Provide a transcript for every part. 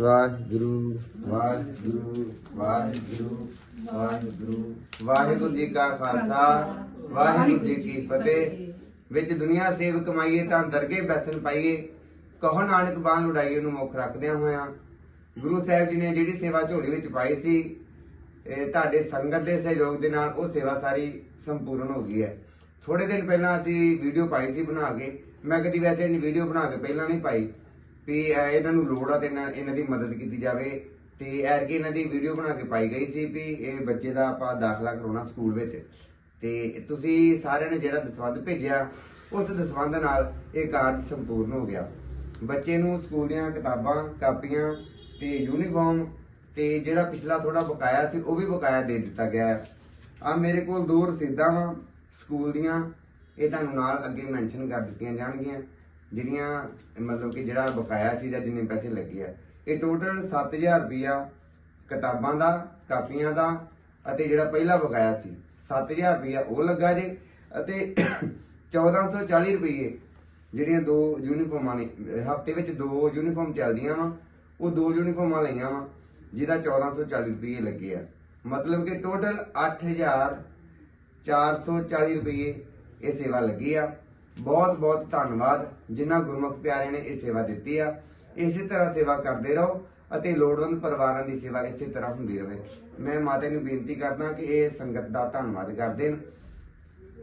ਵਾਹਿਗੁਰੂ ਵਾਹਿਗੁਰੂ ਵਾਹਿਗੁਰੂ ਵਾਹਿਗੁਰੂ। ਵਾਹਿਗੁਰੂ ਜੀ ਕਾ ਖਾਲਸਾ, ਵਾਹਿਗੁਰੂ ਜੀ ਕੀ ਫਤਿਹ। ਵਿੱਚ ਦੁਨੀਆ ਸੇਵ ਕਮਾਈਏ ਤਾਂ ਦਰਗੇ ਬੈਸਨ ਪਾਈਏ। ਕਹੋ ਨਾਨਕ ਬਾਣ ਲੁੜਾਈਏ ਨੂੰ ਮੁੱਖ ਰੱਖਦਿਆਂ ਹੋਇਆਂ। ਗੁਰੂ ਸਾਹਿਬ ਜੀ ਨੇ ਜਿਹੜੀ ਸੇਵਾ ਝੋਲੀ ਵਿੱਚ ਪਾਈ ਸੀ ਤੁਹਾਡੇ ਸੰਗਤ ਦੇ ਸਹਿਯੋਗ ਦੇ ਨਾਲ ਉਹ ਸੇਵਾ ਸਾਰੀ ਸੰਪੂਰਨ ਹੋ ਗਈ ਹੈ। ਥੋੜੇ ਦਿਨ ਪਹਿਲਾਂ ਅਸੀਂ ਵੀਡੀਓ ਪਾਈ ਸੀ ਬਣਾ ਕੇ। ਮੈਂ ਕਦੀ ਵੈਸੇ ਨਹੀਂ ਵੀਡੀਓ ਬਣਾ ਕੇ ਪਹਿਲਾਂ ਨਹੀਂ ਪਾਈ। ਵੀ ਇਹ ਇਹਨਾਂ ਨੂੰ ਲੋੜ ਆ ਤੇ ਇਹਨਾਂ ਇਹਨਾਂ ਦੀ ਮਦਦ ਕੀਤੀ ਜਾਵੇ। ਤੇ ਐਰਗੇ ਇਹਨਾਂ ਦੀ ਵੀਡੀਓ ਬਣਾ ਕੇ ਪਾਈ ਗਈ ਸੀ ਵੀ ਇਹ ਬੱਚੇ ਦਾ ਆਪਾਂ ਦਾਖਲਾ ਕਰਾਉਣਾ ਸਕੂਲ ਵਿੱਚ। ਤੇ ਤੁਸੀਂ ਸਾਰਿਆਂ ਨੇ ਜਿਹੜਾ ਦਸਵੰਧ ਭੇਜਿਆ, ਉਸ ਦਸਵੰਧ ਨਾਲ ਇਹ ਕਾਰਜ ਸੰਪੂਰਨ ਹੋ ਗਿਆ। ਬੱਚੇ ਨੂੰ ਸਕੂਲ ਦੀਆਂ ਕਿਤਾਬਾਂ, ਕਾਪੀਆਂ ਤੇ ਯੂਨੀਫਾਰਮ ਤੇ ਜਿਹੜਾ ਪਿਛਲਾ ਥੋੜਾ ਬਕਾਇਆ ਸੀ, ਉਹ ਵੀ ਬਕਾਇਆ ਦੇ ਦਿੱਤਾ ਗਿਆ ਹੈ। ਆ ਮੇਰੇ ਕੋਲ ਦੋ ਰਸੀਦਾਂ ਵਾ ਸਕੂਲ ਦੀਆਂ। ਇਹ ਤੁਹਾਨੂੰ ਨਾਲ ਅੱਗੇ ਮੈਂਸ਼ਨ ਕਰ ਦਿੱਤੀਆਂ ਜਾਣਗੀਆਂ। ਜਿਹੜੀਆਂ, ਮਤਲਬ ਕਿ ਜਿਹੜਾ ਬਕਾਇਆ ਸੀ ਜਾਂ ਜਿੰਨੇ ਪੈਸੇ ਲੱਗੇ ਆ, ਇਹ ਟੋਟਲ 7000 ਰੁਪਿਆ ਕਿਤਾਬਾਂ ਦਾ, ਕਾਪੀਆਂ ਦਾ ਅਤੇ ਜਿਹੜਾ ਪਹਿਲਾ ਬਕਾਇਆ ਸੀ 7000 ਰੁਪਿਆ ਉਹ ਲੱਗਾ ਜੇ ਅਤੇ 1440 ਰੁਪਏ ਜਿਹੜੀਆਂ ਦੋ ਯੂਨੀਫਾਰਮਾਂ ਨੇ, ਹਫ਼ਤੇ ਵਿੱਚ ਦੋ ਯੂਨੀਫਾਰਮ ਚੱਲਦੀਆਂ ਵਾ, ਉਹ ਦੋ ਯੂਨੀਫਾਰਮਾਂ ਲਈਆਂ ਵਾ, ਜਿਹਦਾ 1440 ਰੁਪਏ ਲੱਗੇ ਆ। ਮਤਲਬ ਕਿ ਟੋਟਲ 8440 ਰੁਪਏ ਇਹ ਸੇਵਾ ਲੱਗੀ ਆ। ਬਹੁਤ ਬਹੁਤ ਧੰਨਵਾਦ ਜਿਨ੍ਹਾਂ ਗੁਰਮੁਖ ਪਿਆਰੇ ਨੇ ਇਹ ਸੇਵਾ ਦਿੱਤੀ ਆ। ਇਸੇ ਤਰ੍ਹਾਂ ਸੇਵਾ ਕਰਦੇ ਰਹੋ ਅਤੇ ਲੋੜਵੰਦ ਪਰਿਵਾਰਾਂ ਦੀ ਸੇਵਾ ਇਸੇ ਤਰ੍ਹਾਂ ਹੁੰਦੀ ਰਹੇ। ਮੈਂ ਮਾਤਾ ਨੂੰ ਬੇਨਤੀ ਕਰਦਾ ਕਿ ਇਹ ਸੰਗਤ ਦਾ ਧੰਨਵਾਦ ਕਰਦੇ ਨੇ।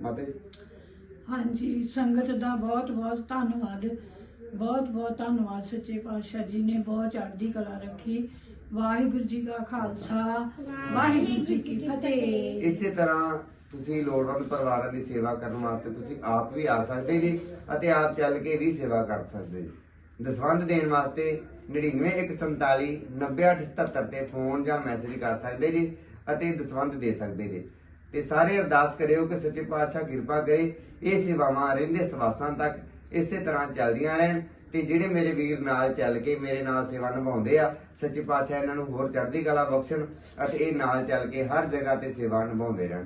ਮਾਤਾ ਜੀ। ਹਾਂਜੀ ਸੰਗਤ ਦਾ ਬਹੁਤ ਬਹੁਤ ਧੰਨਵਾਦ। ਬਹੁਤ ਬਹੁਤ ਧੰਨਵਾਦ ਸੱਚੇ ਪਾਤਸ਼ਾਹ ਜੀ ਨੇ। ਬਹੁਤ ਚੜ੍ਹਦੀ ਕਲਾ ਰੱਖੀ। ਵਾਹਿਗੁਰੂ ਜੀ ਕਾ ਖਾਲਸਾ। ਵਾਹਿਗੁਰੂ ਜੀ ਕੀ ਫਤਿਹ। ਇਸੇ ਤਰ੍ਹਾਂ ਤੁਸੀਂ ਲੋੜਵੰਦ ਪਰਿਵਾਰਾਂ ਦੀ ਸੇਵਾ ਕਰਨ ਵਾਸਤੇ ਤੁਸੀਂ ਆਪ ਵੀ ਆ ਸਕਦੇ ਜੀ ਅਤੇ ਆਪ ਚੱਲ ਕੇ ਵੀ ਸੇਵਾ ਕਰ ਸਕਦੇ ਜੀ। ਦਸਵੰਧ ਦੇਣ ਵਾਸਤੇ 99147 90877 ਤੇ ਫੋਨ ਜਾਂ ਮੈਸੇਜ ਕਰ ਸਕਦੇ ਜੀ ਅਤੇ ਦਸਵੰਧ ਦੇ ਸਕਦੇ ਜੀ। ਤੇ ਸਾਰੇ ਅਰਦਾਸ ਕਰਿਓ ਕਿ ਸੱਚੇ ਪਾਤਸ਼ਾਹ ਕਿਰਪਾ ਕਰੇ, ਇਹ ਸੇਵਾਵਾਂ ਰਹਿੰਦੇ ਸਵਾਸਾਂ ਤੱਕ ਇਸੇ ਤਰ੍ਹਾਂ ਚੱਲਦੀਆਂ ਰਹਿਣ ਤੇ ਜਿਹੜੇ ਮੇਰੇ ਵੀਰ ਨਾਲ ਚੱਲ ਕੇ ਮੇਰੇ ਨਾਲ ਸੇਵਾ ਨਿਭਾਉਂਦੇ ਆ, ਸੱਚੇ ਪਾਤਸ਼ਾਹ ਇਹਨਾਂ ਨੂੰ ਹੋਰ ਚੜ੍ਹਦੀ ਕਲਾ ਬਖਸ਼ਣ ਅਤੇ ਇਹ ਨਾਲ ਚੱਲ ਕੇ ਹਰ ਜਗ੍ਹਾ ਤੇ ਸੇਵਾ ਨਿਭਾਉਂਦੇ ਰਹਿਣ।